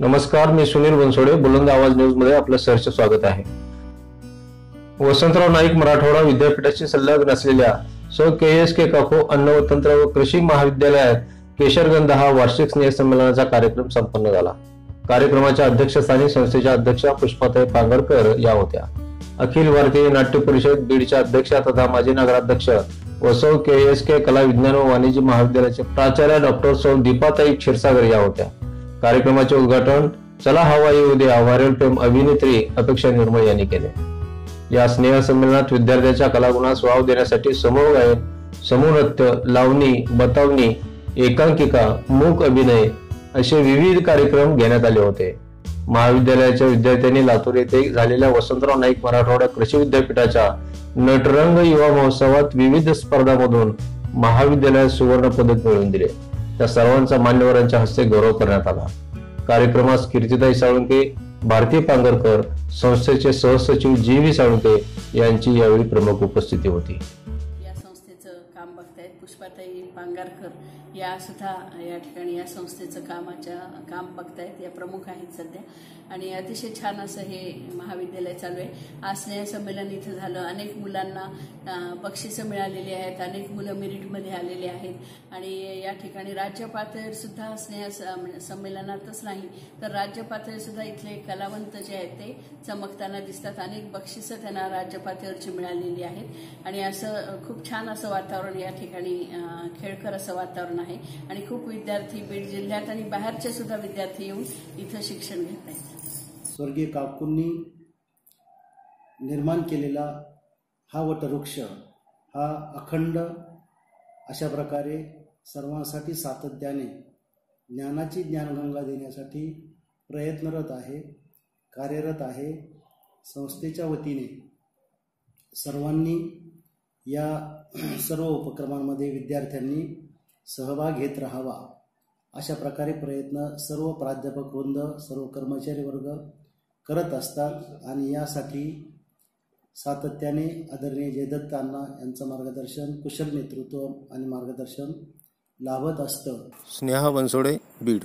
नमस्कार मी सुनील बनसोडे बुलंद आवाज न्यूजमध्ये आपलं सहर्ष स्वागत आहे. वसंतराव नाईक मराठवाडा विद्यापीठाशी संलग्न असलेल्या सौ के एस के काको अन्न व तंत्र व कृषी महाविद्यालयात केशरगंध हा वार्षिक स्नेह संमेलनाचा कार्यक्रम संपन्न झाला. कार्यक्रमाच्या अध्यक्षस्थानी संस्थेच्या अध्यक्षा पुष्पाताई पांगरकर या होत्या. अखिल भारतीय नाट्य परिषद बीडच्या अध्यक्षा तथा माजी नगराध्यक्ष व सौ के एस के कला विज्ञान व वाणिज्य महाविद्यालयाचे प्राचार्य डॉक्टर सौ दीपाताई क्षीरसागर या होत्या. कार्यक्रमाचे उद्घाटन चला हवा येऊ द्या व्हायरल प्रेम अभिनेत्री अपेक्षा निर्मळ यांनी केले. या स्नेह संमेलनात विद्यार्थ्यांच्या कलागुणास वाव देण्यासाठी समूह गायन समूह नृत्य लावणी बतावणी एकांकिका मूक अभिनय असे विविध कार्यक्रम घेण्यात आले होते. महाविद्यालयाच्या विद्यार्थ्यांनी लातूर येथे झालेल्या वसंतराव नाईक मराठवाडा कृषी विद्यापीठाच्या नटरंग युवा महोत्सवात विविध स्पर्धांमधून महाविद्यालयात सुवर्ण पदक मिळवून दिले. त्या सर्वांचा मान्यवरांच्या हस्ते गौरव करण्यात आला. कार्यक्रमास कीर्तिदाई साळुंके भारती पांगरकर संस्थेचे सहसचिव जी व्ही साळुंके यांची यावेळी प्रमुख उपस्थिती होती. पुष्पाताई पांगारकर या सुद्धा या ठिकाणी या संस्थेचं कामाच्या काम बघतायत. या प्रमुख आहेत सध्या. आणि अतिशय छान असं हे महाविद्यालय चालू आहे. आज स्नेहसंमेलन इथं झालं. अनेक मुलांना बक्षिसं मिळालेली आहेत. अनेक मुलं मेरिटमध्ये आलेली आहेत. आणि या ठिकाणी राज्य पातळीवर सुद्धा स्नेह स- म्हणजे संमेलनातच नाही तर राज्य पातळीवर सुद्धा इथले कलावंत जे आहेत ते चमकताना दिसतात. अनेक बक्षिसं त्यांना राज्य पातळीवरची मिळालेली आहेत. आणि असं खूप छान असं वातावरण या ठिकाणी अ, खेळकर असं वातावरण आहे. आणि खूप विद्यार्थी बीड जिल्ह्यात आणि बाहेरचे सुद्धा विद्यार्थी येऊन इथं शिक्षण घेत आहेत. स्वर्गीय काकूंनी निर्माण केलेला हा वटवृक्ष हा अखंड अशा प्रकारे सर्वांसाठी सातत्याने ज्ञानाची ज्ञानगंगा देण्यासाठी प्रयत्नरत आहे कार्यरत आहे. संस्थेच्या वतीने सर्वांनी या सर्व उपक्रमांमध्ये विद्यार्थ्यांनी सहभाग घेत राहावा. अशा प्रकारे प्रयत्न सर्व प्राध्यापक वृंद सर्व कर्मचारी वर्ग करत असतात आणि यासाठी सातत्याने आदरणीय जयदत्त अण्णा यांचं मार्गदर्शन कुशल नेतृत्व आणि मार्गदर्शन लाभत असतं. स्नेहा बनसोडे बीड.